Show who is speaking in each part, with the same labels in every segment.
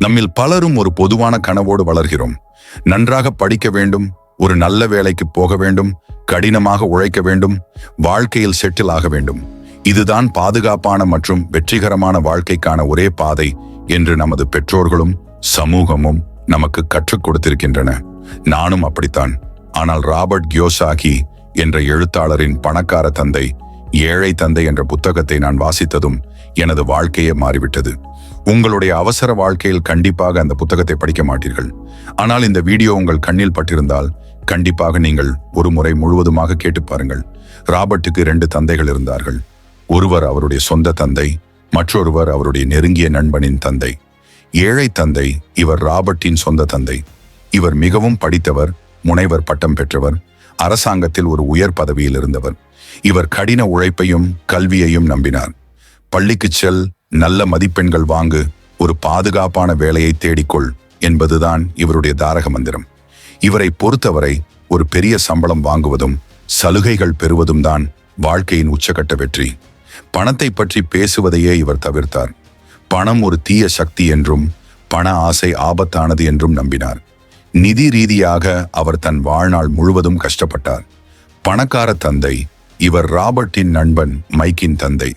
Speaker 1: நம்மில் பலரும் ஒரு பொதுவான கனவோடு வளர்கிறோம். நன்றாக படிக்க வேண்டும் ஒரு நல்ல வேலைக்கு போக வேண்டும் கடினமாக உழைக்க வேண்டும் வாழ்க்கையில் செட்டில் ஆக வேண்டும். இதுதான் பாதுகாப்பான மற்றும் வெற்றிகரமான வாழ்க்கைக்கான ஒரே பாதை என்று நமது பெற்றோர்களும் சமூகமும் நமக்கு கற்றுக் கொடுத்திருக்கின்றன. நானும் அப்படித்தான். ஆனால் ராபர்ட் கியோசாகி என்ற எழுத்தாளரின் பணக்கார தந்தை ஏழை தந்தை என்ற புத்தகத்தை நான் வாசித்ததும் எனது வாழ்க்கையே மாறிவிட்டது. உங்களுடைய அவசர வாழ்க்கையில் கண்டிப்பாக அந்த புத்தகத்தை படிக்க மாட்டீர்கள். ஆனால் இந்த வீடியோ உங்கள் கண்ணில் பட்டிருந்தால் கண்டிப்பாக நீங்கள் ஒரு முறை முழுவதுமாக கேட்டு பாருங்கள். ராபர்ட்டுக்கு ரெண்டு தந்தைகள் இருந்தார்கள். ஒருவர் அவருடைய சொந்த தந்தை மற்றொருவர் அவருடைய நெருங்கிய நண்பனின் தந்தை. ஏழை தந்தை இவர் ராபர்ட்டின் சொந்த தந்தை. இவர் மிகவும் படித்தவர் முனைவர் பட்டம் பெற்றவர் அரசாங்கத்தில் ஒரு உயர் பதவியில் இருந்தவர். இவர் கடின உழைப்பையும் கல்வியையும் நம்பினார். பள்ளிக்கு செல் நல்ல மதிப்பெண்கள் வாங்கு ஒரு பாதுகாப்பான வேலையை தேடிக்கொள் என்பதுதான் இவருடைய தாரக மந்திரம். இவரை பொறுத்தவரை ஒரு பெரிய சம்பளம் வாங்குவதும் சலுகைகள் பெறுவதும் தான் வாழ்க்கையின் உச்சகட்ட வெற்றி. பணத்தை பற்றி பேசுவதையே இவர் தவிர்த்தார். பணம் ஒரு தீய சக்தி என்றும் பண ஆசை ஆபத்தானது என்றும் நம்பினார். நிதி ரீதியாக அவர் தன் வாழ்நாள் முழுவதும் கஷ்டப்பட்டார். பணக்கார தந்தை இவர் ராபர்ட்டின் நண்பன் மைக்கின் தந்தை.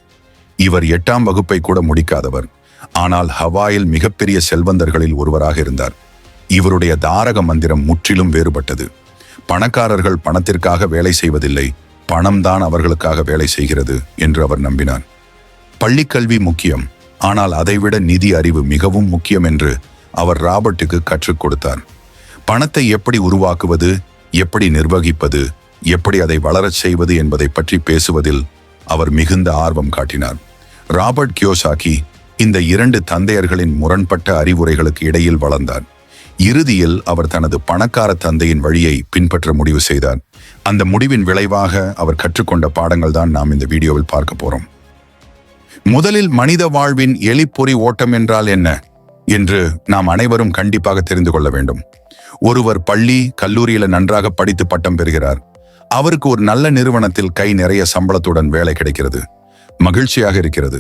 Speaker 1: இவர் எட்டாம் வகுப்பை கூட முடிக்காதவர். ஆனால் ஹவாயில் மிகப்பெரிய செல்வந்தர்களில் ஒருவராக இருந்தார். இவருடைய தாரக மந்திரம் முற்றிலும் வேறுபட்டது. பணக்காரர்கள் பணத்திற்காக வேலை செய்வதில்லை பணம்தான் அவர்களுக்காக வேலை செய்கிறது என்று அவர் நம்பினார். பள்ளிக்கல்வி முக்கியம் ஆனால் அதைவிட நிதி அறிவு மிகவும் முக்கியம் என்று அவர் ராபர்ட்டுக்கு கற்றுக் கொடுத்தார். பணத்தை எப்படி உருவாக்குவது எப்படி நிர்வகிப்பது எப்படி அதை வளரச் செய்வது என்பதை பற்றி பேசுவதில் அவர் மிகுந்த ஆர்வம் காட்டினார். ராபர்ட் கியோசாக்கி இந்த இரண்டு தந்தையர்களின் முரண்பட்ட அறிவுரைகளுக்கு இடையில் வளர்ந்தார். இறுதியில் அவர் தனது பணக்கார தந்தையின் வழியை பின்பற்ற முடிவு செய்தார். அந்த முடிவின் விளைவாக அவர் கற்றுக்கொண்ட பாடங்கள் தான் நாம் இந்த வீடியோவில் பார்க்க போறோம். முதலில் மனித வாழ்வின் எலிப்பொறி ஓட்டம் என்றால் என்ன என்று நாம் அனைவரும் கண்டிப்பாக தெரிந்து கொள்ள வேண்டும். ஒருவர் பள்ளி கல்லூரியில நன்றாக படித்து பட்டம் பெறுகிறார். அவருக்கு ஒரு நல்ல நிறுவனத்தில் கை நிறைய சம்பளத்துடன் வேலை கிடைக்கிறது. மகிழ்ச்சியாக இருக்கிறது.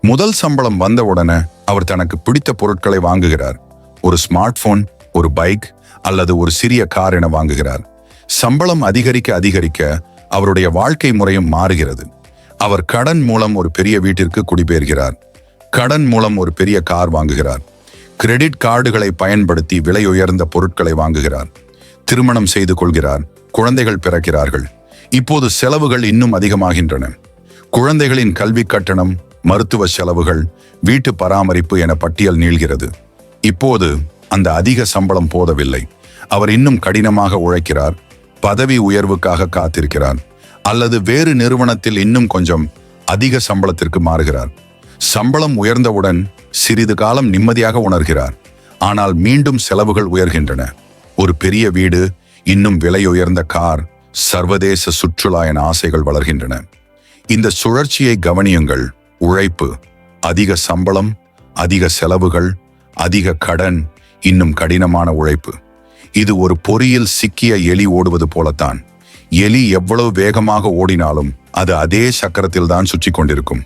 Speaker 1: முதல் சம்பளம் வந்தவுடனே அவர் தனக்கு பிடித்த பொருட்களை வாங்குகிறார். ஒரு ஸ்மார்ட் போன் ஒரு பைக் அல்லது ஒரு சிறிய கார் என வாங்குகிறார். சம்பளம் அதிகரிக்க அதிகரிக்க அவருடைய வாழ்க்கை முறையும் மாறுகிறது. அவர் கடன் மூலம் ஒரு பெரிய வீட்டிற்கு குடிபெயர்கிறார். கடன் மூலம் ஒரு பெரிய கார் வாங்குகிறார். கிரெடிட் கார்டுகளை பயன்படுத்தி விலை உயர்ந்த பொருட்களை வாங்குகிறார். திருமணம் செய்து கொள்கிறார். குழந்தைகள் பிறக்கிறார்கள். இப்போது செலவுகள் இன்னும் அதிகமாகின்றன. குழந்தைகளின் கல்வி கட்டணம் மருத்துவ செலவுகள் வீட்டு பராமரிப்பு என பட்டியல் நீள்கிறது. இப்போது அந்த அதிக சம்பளம் போதவில்லை. அவர் இன்னும் கடினமாக உழைக்கிறார் பதவி உயர்வுக்காக காத்திருக்கிறார் அல்லது வேறு நிறுவனத்தில் இன்னும் கொஞ்சம் அதிக சம்பளத்திற்கு மாறுகிறார். சம்பளம் உயர்ந்தவுடன் சிறிது காலம் நிம்மதியாக உணர்கிறார். ஆனால் மீண்டும் செலவுகள் உயர்கின்றன. ஒரு பெரிய வீடு இன்னும் விலை உயர்ந்த கார் சர்வதேச சுற்றுலா என ஆசைகள் வளர்கின்றன. இந்த சுழற்சியை கவனியுங்கள். உழைப்பு அதிக சம்பளம் அதிக செலவுகள் அதிக கடன் இன்னும் கடினமான உழைப்பு. இது ஒரு பொறியில் சிக்கிய எலி ஓடுவது போலத்தான். எலி எவ்வளவு வேகமாக ஓடினாலும் அது அதே சக்கரத்தில் தான் சுற்றி கொண்டிருக்கும்.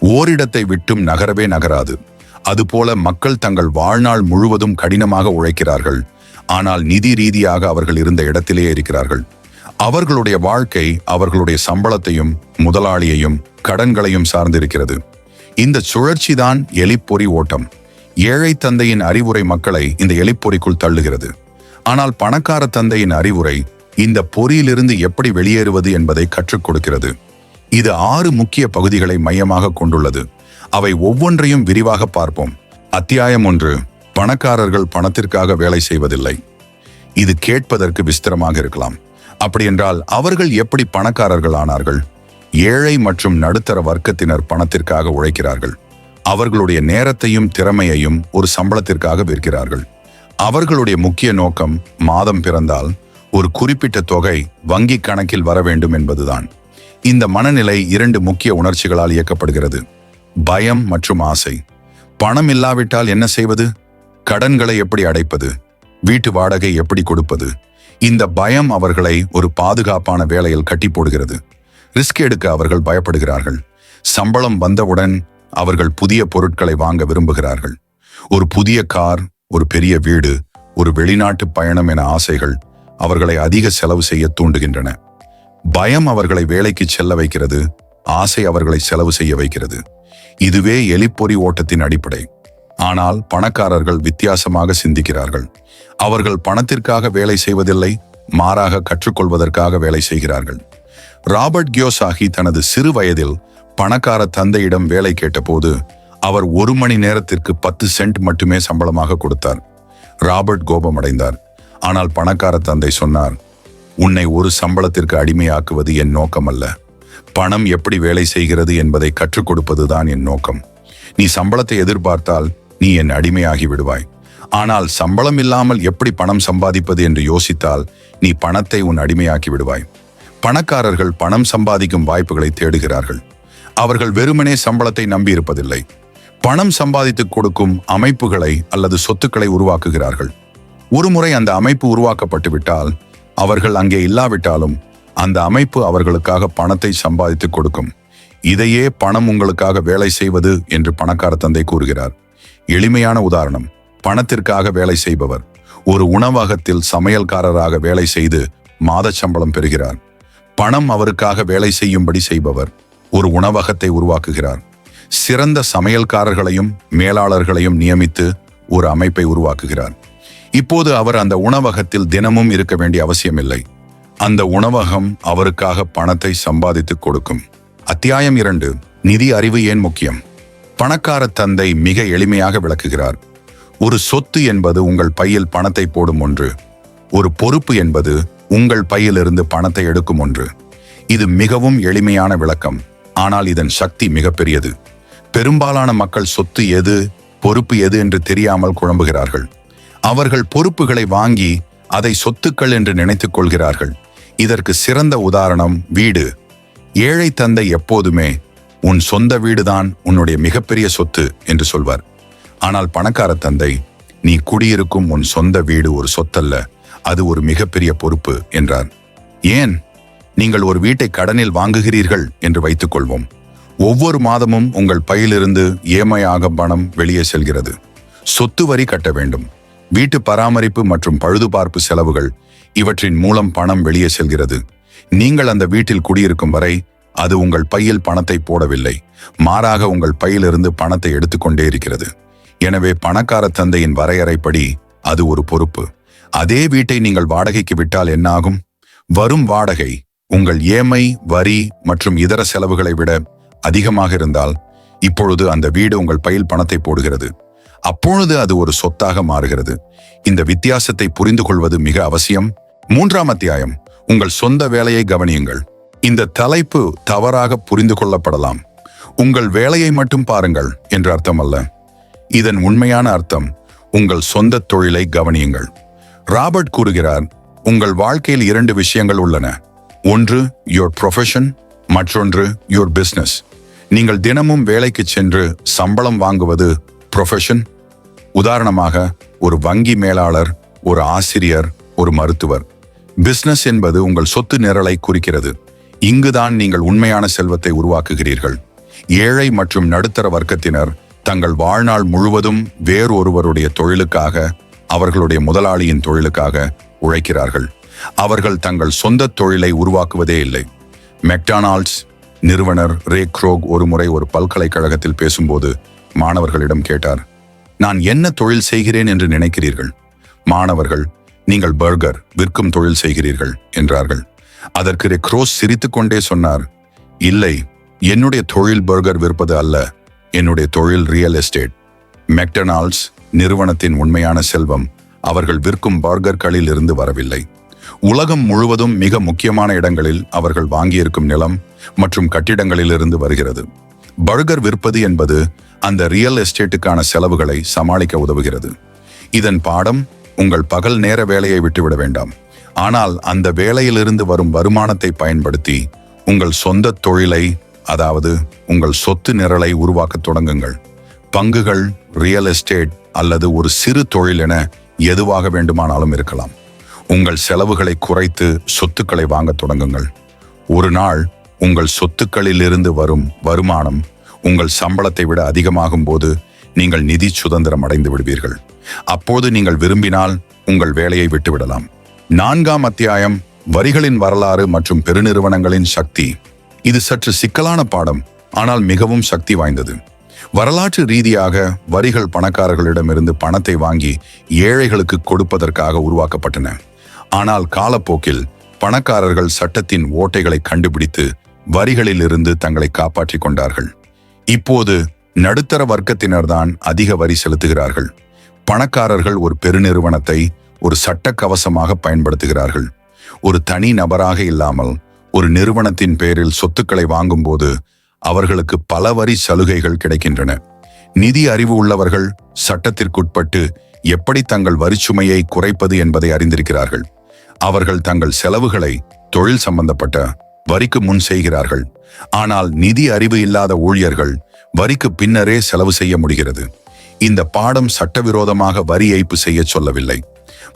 Speaker 1: ஓரிடத்தை விட்டும் நகரவே நகராது. அதுபோல மக்கள் தங்கள் வாழ்நாள் முழுவதும் கடினமாக உழைக்கிறார்கள். ஆனால் நிதி ரீதியாக அவர்கள் இருந்த இடத்திலேயே இருக்கிறார்கள். அவர்களுடைய வாழ்க்கை அவர்களுடைய சம்பளத்தையும் முதலாளியையும் கடன்களையும் சார்ந்திருக்கிறது. இந்த சுழற்சி தான் எலிப்பொறி ஓட்டம். ஏழை தந்தையின் அறிவுரை மக்களை இந்த எலிப்பொறிக்குள் தள்ளுகிறது. ஆனால் பணக்கார தந்தையின் அறிவுரை இந்த பொறியிலிருந்து எப்படி வெளியேறுவது என்பதை கற்றுக் கொடுக்கிறது. இது ஆறு முக்கிய பகுதிகளை மையமாக கொண்டுள்ளது. அவை ஒவ்வொன்றையும் விரிவாக பார்ப்போம். அத்தியாயம் ஒன்று. பணக்காரர்கள் பணத்திற்காக வேலை செய்வதில்லை. இது கேட்பதற்கு விஸ்திரமாக இருக்கலாம். அப்படியென்றால் அவர்கள் எப்படி பணக்காரர்கள் ஆனார்கள்? ஏழை மற்றும் நடுத்தர வர்க்கத்தினர் பணத்திற்காக உழைக்கிறார்கள். அவர்களுடைய நேரத்தையும் திறமையையும் ஒரு சம்பளத்திற்காக விற்கிறார்கள். அவர்களுடைய முக்கிய நோக்கம் மாதம் பிறந்தால் ஒரு குறிப்பிட்ட தொகை வங்கி கணக்கில் வர வேண்டும் என்பதுதான். இந்த மனநிலை இரண்டு முக்கிய உணர்ச்சிகளால் இயக்கப்படுகிறது. பயம் மற்றும் ஆசை. பணம் இல்லாவிட்டால் என்ன செய்வது? கடன்களை எப்படி அடைப்பது? வீட்டு வாடகை எப்படி கொடுப்பது? இந்த பயம் அவர்களை ஒரு பாதுகாப்பான வேலையில் கட்டி போடுகிறது. ரிஸ்க் எடுக்க அவர்கள் பயப்படுகிறார்கள். சம்பளம் வந்தவுடன் அவர்கள் புதிய பொருட்களை வாங்க விரும்புகிறார்கள். ஒரு புதிய கார் ஒரு பெரிய வீடு ஒரு வெளிநாட்டு பயணம் என ஆசைகள் அவர்களை அதிக செலவு செய்ய தூண்டுகின்றன. பயம் அவர்களை வேலைக்கு செல்ல வைக்கிறது ஆசை அவர்களை செலவு செய்ய வைக்கிறது. இதுவே எலிப்பொறி ஓட்டத்தின் அடிப்படை. ஆனால் பணக்காரர்கள் வித்தியாசமாக சிந்திக்கிறார்கள். அவர்கள் பணத்திற்காக வேலை செய்வதில்லை மாறாக கற்றுக்கொள்வதற்காக வேலை செய்கிறார்கள். ராபர்ட் கியோசாகி தனது சிறு வயதில் பணக்கார தந்தையிடம் வேலை கேட்டபோது அவர் ஒரு மணி நேரத்திற்கு பத்து சென்ட் மட்டுமே சம்பளமாக கொடுத்தார். ராபர்ட் கோபமடைந்தார். ஆனால் பணக்கார தந்தை சொன்னார் உன்னை ஒரு சம்பளத்திற்கு அடிமையாக்குவது என் நோக்கம் அல்ல பணம் எப்படி வேலை செய்கிறது என்பதை கற்றுக் கொடுப்பதுதான் என் நோக்கம். நீ சம்பளத்தை எதிர்பார்த்தால் நீ என் அடிமையாகி விடுவாய். ஆனால் சம்பளம் இல்லாமல் எப்படி பணம் சம்பாதிப்பது என்று யோசித்தால் நீ பணத்தை உன் அடிமையாக்கி விடுவாய். பணக்காரர்கள் பணம் சம்பாதிக்கும் வாய்ப்புகளை தேடுகிறார்கள். அவர்கள் வெறுமனே சம்பளத்தை நம்பியிருப்பதில்லை பணம் சம்பாதித்துக் கொடுக்கும் அமைப்புகளை அல்லது சொத்துக்களை உருவாக்குகிறார்கள். ஒருமுறை அந்த அமைப்பு உருவாக்கப்பட்டு விட்டால் அவர்கள் அங்கே இல்லாவிட்டாலும் அந்த அமைப்பு அவர்களுக்காக பணத்தை சம்பாதித்துக் கொடுக்கும். இதையே பணம் உங்களுக்காக வேலை செய்வது என்று பணக்கார தந்தை கூறுகிறார். எளிமையான உதாரணம். பணத்திற்காக வேலை செய்பவர் ஒரு உணவகத்தில் சமையல்காரராக வேலை செய்து மாத சம்பளம் பெறுகிறார். பணம் அவருக்காக வேலை செய்யும்படி செய்பவர் ஒரு உணவகத்தை உருவாக்குகிறார். சிறந்த சமையல்காரர்களையும் மேலாளர்களையும் நியமித்து ஒரு அமைப்பை உருவாக்குகிறார். இப்போது அவர் அந்த உணவகத்தில் தினமும் இருக்க வேண்டிய அவசியமில்லை. அந்த உணவகம் அவருக்காக பணத்தை சம்பாதித்துக் கொடுக்கும். அத்தியாயம் இரண்டு. நிதி அறிவு ஏன் முக்கியம்? பணக்கார தந்தை மிக எளிமையாக விளக்குகிறார். ஒரு சொத்து என்பது உங்கள் பையில் பணத்தை போடும் ஒன்று. ஒரு பொறுப்பு என்பது உங்கள் பையிலிருந்து பணத்தை எடுக்கும் ஒன்று. இது மிகவும் எளிமையான விளக்கம். ஆனால் இதன் சக்தி மிகப்பெரியது. பெரும்பாலான மக்கள் சொத்து எது பொறுப்பு எது என்று தெரியாமல் குழம்புகிறார்கள். அவர்கள் பொறுப்புகளை வாங்கி அதை சொத்துக்கள் என்று நினைத்துக் கொள்கிறார்கள். இதற்கு சிறந்த உதாரணம் வீடு. ஏழை தந்தை எப்போதுமே உன் சொந்த வீடுதான் உன்னுடைய மிகப்பெரிய சொத்து என்று சொல்வார். ஆனால் பணக்கார தந்தை நீ குடியிருக்கும் உன் சொந்த வீடு ஒரு சொத்தல்ல அது ஒரு மிகப்பெரிய பொறுப்பு என்றார். ஏன்? நீங்கள் ஒரு வீட்டை கடனில் வாங்குகிறீர்கள் என்று வைத்துக் கொள்வோம் ஒவ்வொரு மாதமும் உங்கள் பையிலிருந்து ஏமையாக பணம் வெளியே செல்கிறது. சொத்து வரி கட்ட வேண்டும். வீட்டு பராமரிப்பு மற்றும் பழுதுபார்ப்பு செலவுகள் இவற்றின் மூலம் பணம் வெளியே செல்கிறது. நீங்கள் அந்த வீட்டில் குடியிருக்கும் வரை அது உங்கள் பையில் பணத்தை போடவில்லை. மாறாக உங்கள் பையிலிருந்து பணத்தை எடுத்துக்கொண்டே இருக்கிறது. எனவே பணக்கார தந்தையின் வரையறைப்படி அது ஒரு பொறுப்பு. அதே வீட்டை நீங்கள் வாடகைக்கு விட்டால் என்னாகும்? வரும் வாடகை உங்கள் ஏமை வரி மற்றும் இதர செலவுகளை விட அதிகமாக இருந்தால் இப்பொழுது அந்த வீடு உங்கள் பையில் பணத்தை போடுகிறது. அப்பொழுது அது ஒரு சொத்தாக மாறுகிறது. இந்த வித்தியாசத்தை புரிந்து கொள்வது மிக அவசியம். மூன்றாம் அத்தியாயம். உங்கள் சொந்த வேலையை கவனியுங்கள். இந்த தலைப்பு தவறாக புரிந்து கொள்ளப்படலாம். உங்கள் வேலையை மட்டும் பாருங்கள் என்று அர்த்தம் அல்ல இதன் உண்மையான அர்த்தம் உங்கள் சொந்த தொழிலை கவனியுங்கள். ராபர்ட் கூறுகிறார் உங்கள் வாழ்க்கையில் இரண்டு விஷயங்கள் உள்ளன. ஒன்று யோர் ப்ரொஃபஷன் மற்றொன்று யோர் பிசினஸ் நீங்கள் தினமும் வேலைக்கு சென்று சம்பளம் வாங்குவது ப்ரொஃபஷன் உதாரணமாக ஒரு வங்கி மேலாளர் ஒரு ஆசிரியர் ஒரு மருத்துவர். பிசினஸ் என்பது உங்கள் சொத்து நிரலை குறிக்கிறது. இங்குதான் நீங்கள் உண்மையான செல்வத்தை உருவாக்குகிறீர்கள். ஏழை மற்றும் நடுத்தர வர்க்கத்தினர் தங்கள் வாழ்நாள் முழுவதும் வேறொருவருடைய தொழிலுக்காக அவர்களுடைய முதலாளியின் தொழிலுக்காக உழைக்கிறார்கள். அவர்கள் தங்கள் சொந்த தொழிலை உருவாக்குவதே இல்லை. மெக்டானால்ட்ஸ் நிறுவனர் ரே க்ரோக் ஒருமுறை ஒரு பல்கலைக்கழகத்தில் பேசும்போது மாணவர்களிடம் கேட்டார் நான் என்ன தொழில் செய்கிறேன் என்று நினைக்கிறீர்கள்? மாணவர்கள் நீங்கள் பர்கர் விற்கும் தொழில் செய்கிறீர்கள் என்றார்கள். அதற்கு ரெக்ரோஸ் சிரித்துக்கொண்டே சொன்னார் இல்லை என்னுடைய தொழில் பர்கர் விற்பது அல்ல என்னுடைய தொழில் ரியல் எஸ்டேட். மெக்டனால்ட்ஸ் நிறுவனத்தின் உண்மையான செல்வம் அவர்கள் விற்கும் பர்கர்களில் இருந்து வரவில்லை. உலகம் முழுவதும் மிக முக்கியமான இடங்களில் அவர்கள் வாங்கியிருக்கும் நிலம் மற்றும் கட்டிடங்களிலிருந்து வருகிறது. பர்கர் விற்பது என்பது அந்த ரியல் எஸ்டேட்டுக்கான செலவுகளை சமாளிக்க உதவுகிறது. இதன் பாடம் உங்கள் பகல் நேர வேலையை விட்டுவிட வேண்டாம். ஆனால் அந்த வேலையிலிருந்து வரும் வருமானத்தை பயன்படுத்தி உங்கள் சொந்த தொழிலை அதாவது உங்கள் சொத்து நிரலை உருவாக்கத் தொடங்குங்கள். பங்குகள் ரியல் எஸ்டேட் அல்லது ஒரு சிறு தொழில் என எதுவாக வேண்டுமானாலும் இருக்கலாம். உங்கள் செலவுகளை குறைத்து சொத்துக்களை வாங்கத் தொடங்குங்கள். ஒரு நாள் உங்கள் சொத்துக்களிலிருந்து வரும் வருமானம் உங்கள் சம்பளத்தை விட அதிகமாகும் போது நீங்கள் நிதி சுதந்திரம் அடைந்து விடுவீர்கள். அப்போது நீங்கள் விரும்பினால் உங்கள் வேலையை விட்டுவிடலாம். நான்காம் அத்தியாயம் வரிகளின் வரலாறு மற்றும் பெருநிறுவனங்களின் சக்தி. இது சற்று சிக்கலான பாடம் ஆனால் மிகவும் சக்தி வாய்ந்தது. வரலாற்று ரீதியாக வரிகள் பணக்காரர்களிடமிருந்து பணத்தை வாங்கி ஏழைகளுக்கு கொடுப்பதற்காக உருவாக்கப்பட்டன. ஆனால் காலப்போக்கில் பணக்காரர்கள் சட்டத்தின் ஓட்டைகளை கண்டுபிடித்து வரிகளிலிருந்து தங்களை காப்பாற்றிக் கொண்டார்கள். இப்போது நடுத்தர வர்க்கத்தினர்தான் அதிக வரி செலுத்துகிறார்கள். பணக்காரர்கள் ஒரு பெருநிறுவனத்தை ஒரு சட்ட கவசமாக பயன்படுத்துகிறார்கள். ஒரு தனி நபராக இல்லாமல் ஒரு நிறுவனத்தின் பெயரில் சொத்துக்களை வாங்கும்போது அவர்களுக்கு பல வரி சலுகைகள் கிடைக்கின்றன. நிதி அறிவு உள்ளவர்கள் சட்டத்திற்குட்பட்டு எப்படி தங்கள் வரிச்சுமையை குறைப்பது என்பதை அறிந்திருக்கிறார்கள். அவர்கள் தங்கள் செலவுகளை தொழில் சம்பந்தப்பட்ட வரிக்கு முன் செய்கிறார்கள். ஆனால் நிதி அறிவு இல்லாத ஊழியர்கள் வரிக்கு பின்னரே செலவு செய்ய முடிகிறது. இந்த பாடம் சட்டவிரோதமாக வரி ஏய்ப்பு செய்ய சொல்லவில்லை.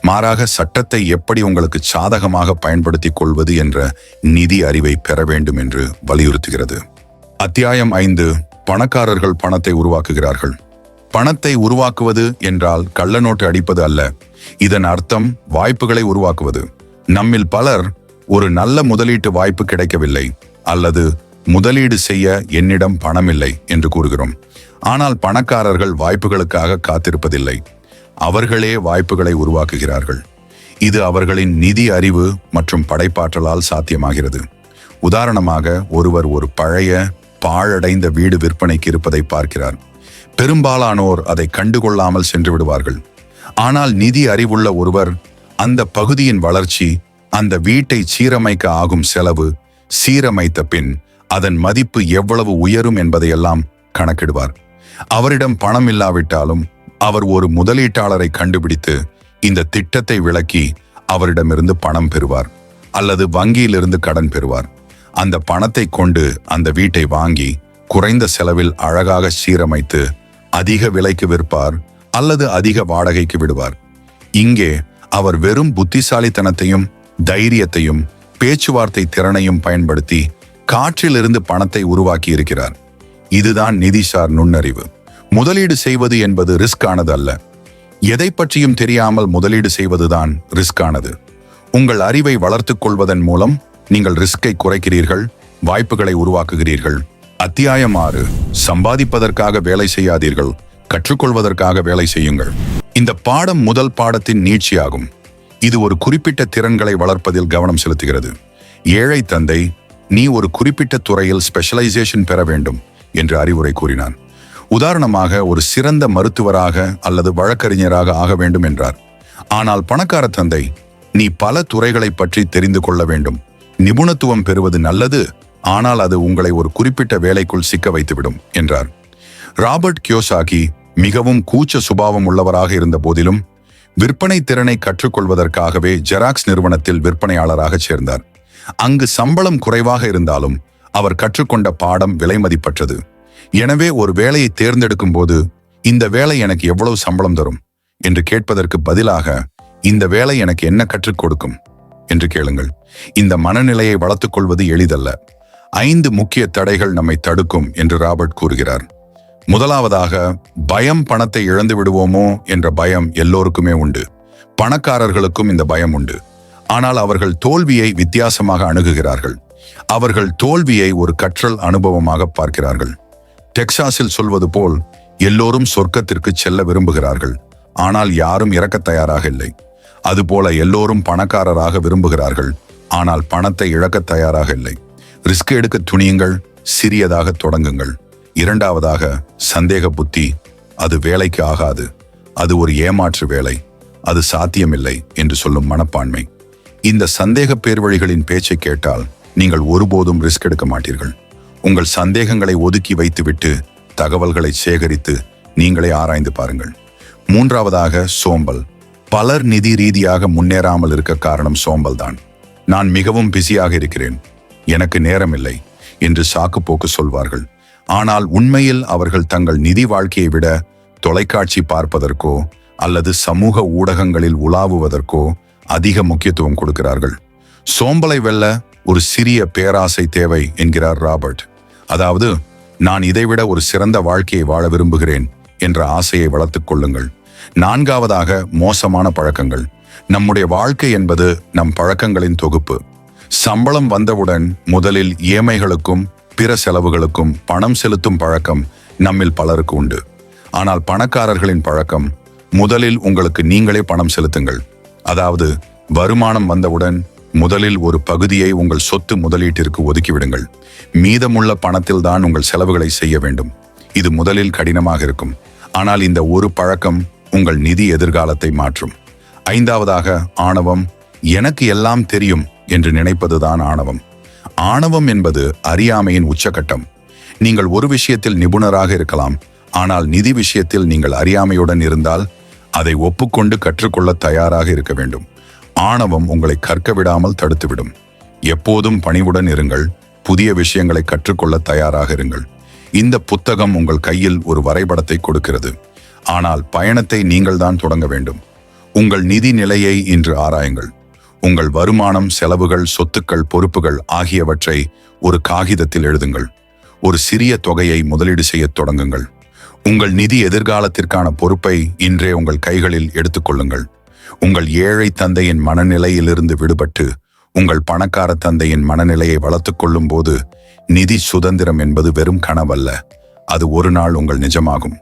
Speaker 1: மாறாக சட்டத்தை எப்படி உங்களுக்கு சாதகமாக பயன்படுத்திக் கொள்வது என்ற நிதி அறிவை பெற வேண்டும் என்று வலியுறுத்துகிறது. அத்தியாயம் ஐந்து பணக்காரர்கள் பணத்தை உருவாக்குகிறார்கள். பணத்தை உருவாக்குவது என்றால் கள்ளநோட்டு அடிப்பது அல்ல. இதன் அர்த்தம் வாய்ப்புகளை உருவாக்குவது. நம்மில் பலர் ஒரு நல்ல முதலீட்டு வாய்ப்பு கிடைக்கவில்லை அல்லது முதலீடு செய்ய என்னிடம் பணமில்லை என்று கூறுகிறோம். ஆனால் பணக்காரர்கள் வாய்ப்புகளுக்காக காத்திருப்பதில்லை. அவர்களே வாய்ப்புகளை உருவாக்குகிறார்கள். இது அவர்களின் நிதி அறிவு மற்றும் படைப்பாற்றலால் சாத்தியமாகிறது. உதாரணமாக ஒருவர் ஒரு பழைய பாழடைந்த வீடு விற்பனைக்கு இருப்பதை பார்க்கிறார். பெரும்பாலானோர் அதை கண்டுகொள்ளாமல் சென்று விடுவார்கள். ஆனால் நிதி அறிவுள்ள ஒருவர் அந்த பகுதியின் வளர்ச்சி அந்த வீட்டை சீரமைக்க ஆகும் செலவு சீரமைத்த பின் அதன் மதிப்பு எவ்வளவு உயரும் என்பதையெல்லாம் கணக்கிடுவார். அவரிடம் பணம் இல்லாவிட்டாலும் அவர் ஒரு முதலீட்டாளரை கண்டுபிடித்து இந்த திட்டத்தை விளக்கி அவரிடமிருந்து பணம் பெறுவார் அல்லது வங்கியிலிருந்து கடன் பெறுவார். அந்த பணத்தை கொண்டு அந்த வீட்டை வாங்கி குறைந்த செலவில் அழகாக சீரமைத்து அதிக விலைக்கு விற்பார் அல்லது அதிக வாடகைக்கு விடுவார். இங்கே அவர் வெறும் புத்திசாலித்தனத்தையும் தைரியத்தையும் பேச்சுவார்த்தை திறனையும் பயன்படுத்தி காற்றிலிருந்து பணத்தை உருவாக்கி இருக்கிறார் இதுதான் நிதிசார் நுண்ணறிவு. முதலீடு செய்வது என்பது ரிஸ்கானது அல்ல. எதை பற்றியும் தெரியாமல் முதலீடு செய்வதுதான் ரிஸ்கானது உங்கள் அறிவை வளர்த்துக் கொள்வதன் மூலம் நீங்கள் ரிஸ்கை குறைக்கிறீர்கள் வாய்ப்புகளை உருவாக்குகிறீர்கள். அத்தியாயம் ஆறு சம்பாதிப்பதற்காக வேலை செய்யாதீர்கள் கற்றுக்கொள்வதற்காக வேலை செய்யுங்கள். இந்த பாடம் முதல் பாடத்தின் நீட்சியாகும். இது ஒரு குறிப்பிட்ட திறன்களை வளர்ப்பதில் கவனம் செலுத்துகிறது. ஏழை தந்தை நீ ஒரு குறிப்பிட்ட துறையில் ஸ்பெஷலைசேஷன் பெற வேண்டும் என்று அறிவுரை கூறினான். உதாரணமாக ஒரு சிறந்த மருத்துவராக அல்லது வழக்கறிஞராக ஆக வேண்டும் என்றார். ஆனால் பணக்கார தந்தை நீ பல துறைகளை பற்றி தெரிந்து கொள்ள வேண்டும். நிபுணத்துவம் பெறுவது நல்லது ஆனால் அது உங்களை ஒரு குறிப்பிட்ட வேலைக்குள் சிக்க வைத்துவிடும் என்றார். ராபர்ட் கியோசாகி மிகவும் கூச்ச சுபாவம் உள்ளவராக இருந்த போதிலும் விற்பனை திறனை கற்றுக்கொள்வதற்காகவே ஜெராக்ஸ் நிறுவனத்தில் விற்பனையாளராக சேர்ந்தார். அங்கு சம்பளம் குறைவாக இருந்தாலும் அவர் கற்றுக்கொண்ட பாடம் விலைமதிப்பற்றது எனவே ஒரு வேலையை தேர்ந்தெடுக்கும் போது இந்த வேலை எனக்கு எவ்வளவு சம்பளம் தரும்? என்று கேட்பதற்கு பதிலாக இந்த வேலை எனக்கு என்ன கற்றுக் கொடுக்கும்? என்று கேளுங்கள். இந்த மனநிலையை வளர்த்துக் கொள்வது எளிதல்ல. ஐந்து முக்கிய தடைகள் நம்மை தடுக்கும் என்று ராபர்ட் கூறுகிறார். முதலாவதாக பயம் பணத்தை இழந்து விடுவோமோ என்ற பயம் எல்லோருக்குமே உண்டு. பணக்காரர்களுக்கும் இந்த பயம் உண்டு. ஆனால் அவர்கள் தோல்வியை வித்தியாசமாக அணுகுகிறார்கள். அவர்கள் தோல்வியை ஒரு கற்றல் அனுபவமாக பார்க்கிறார்கள். டெக்சாஸில் சொல்வது போல் எல்லோரும் சொர்க்கத்திற்கு செல்ல விரும்புகிறார்கள் ஆனால் யாரும் இறக்க தயாராக இல்லை. அதுபோல எல்லோரும் பணக்காரராக விரும்புகிறார்கள் ஆனால் பணத்தை இழக்க தயாராக இல்லை. ரிஸ்க் எடுக்க துணியுங்கள் சிறியதாக தொடங்குங்கள். இரண்டாவதாக சந்தேக புத்தி அது வேலைக்கு ஆகாது. அது ஒரு ஏமாற்று வேலை அது சாத்தியமில்லை என்று சொல்லும் மனப்பான்மை. இந்த சந்தேக பேர்வழிகளின் பேச்சை கேட்டால் நீங்கள் ஒருபோதும் ரிஸ்க் எடுக்க மாட்டீர்கள். உங்கள் சந்தேகங்களை ஒதுக்கி வைத்துவிட்டு தகவல்களை சேகரித்து நீங்களே ஆராய்ந்து பாருங்கள். மூன்றாவதாக சோம்பல். பலர் நிதி ரீதியாக முன்னேறாமல் இருக்க காரணம் சோம்பல் தான் நான் மிகவும் பிஸியாக இருக்கிறேன். எனக்கு நேரமில்லை என்று சாக்கு போக்கு சொல்வார்கள். ஆனால் உண்மையில் அவர்கள் தங்கள் நிதி வாழ்க்கையை விட தொலைக்காட்சி பார்ப்பதற்கோ அல்லது சமூக ஊடகங்களில் உலாவுவதற்கோ அதிக முக்கியத்துவம் கொடுக்கிறார்கள். சோம்பலை வெல்ல ஒரு சிறிய பேராசை தேவை என்கிறார் ராபர்ட். அதாவது நான் இதைவிட ஒரு சிறந்த வாழ்க்கையை வாழ விரும்புகிறேன் என்ற ஆசையை வளர்த்து கொள்ளுங்கள். நான்காவதாக மோசமான பழக்கங்கள். நம்முடைய வாழ்க்கை என்பது நம் பழக்கங்களின் தொகுப்பு. சம்பளம் வந்தவுடன் முதலில் ஏமைகளுக்கும் பிற செலவுகளுக்கும் பணம் செலுத்தும் பழக்கம் நம்மில் பலருக்கு உண்டு. ஆனால் பணக்காரர்களின் பழக்கம் முதலில் உங்களுக்கு நீங்களே பணம் செலுத்துங்கள். அதாவது வருமானம் வந்தவுடன் முதலில் ஒரு பகுதியை உங்கள் சொத்து முதலீட்டிற்கு ஒதுக்கிவிடுங்கள். மீதமுள்ள பணத்தில் தான் உங்கள் செலவுகளை செய்ய வேண்டும். இது முதலில் கடினமாக இருக்கும். ஆனால் இந்த ஒரு பழக்கம் உங்கள் நிதி எதிர்காலத்தை மாற்றும். ஐந்தாவதாக ஆணவம். எனக்கு எல்லாம் தெரியும் என்று நினைப்பதுதான் ஆணவம். ஆணவம் என்பது அறியாமையின் உச்சகட்டம். நீங்கள் ஒரு விஷயத்தில் நிபுணராக இருக்கலாம். ஆனால் நிதி விஷயத்தில் நீங்கள் அறியாமையுடன் இருந்தால் அதை ஒப்புக்கொண்டு கற்றுக்கொள்ள தயாராக இருக்க வேண்டும். ஆணவம் உங்களை கற்க விடாமல் தடுத்துவிடும். எப்போதும் பணிவுடன் இருங்கள். புதிய விஷயங்களை கற்றுக்கொள்ள தயாராக இருங்கள். இந்த புத்தகம் உங்கள் கையில் ஒரு வரைபடத்தை கொடுக்கிறது. ஆனால் பயணத்தை நீங்கள்தான் தொடங்க வேண்டும். உங்கள் நிதி நிலையை இன்று ஆராயுங்கள். உங்கள் வருமானம் செலவுகள் சொத்துக்கள் பொறுப்புகள் ஆகியவற்றை ஒரு காகிதத்தில் எழுதுங்கள். ஒரு சிறிய தொகையை முதலீடு செய்ய தொடங்குங்கள். உங்கள் நிதி எதிர்காலத்திற்கான பொறுப்பை இன்றே உங்கள் கைகளில் எடுத்துக்கொள்ளுங்கள் உங்கள் ஏழை தந்தையின் மனநிலையிலிருந்து விடுபட்டு உங்கள் பணக்கார தந்தையின் மனநிலையை வளர்த்து கொள்ளும் போது நிதி சுதந்திரம் என்பது வெறும் கனவல்ல. அது ஒரு நாள் உங்கள் நிஜமாகும்.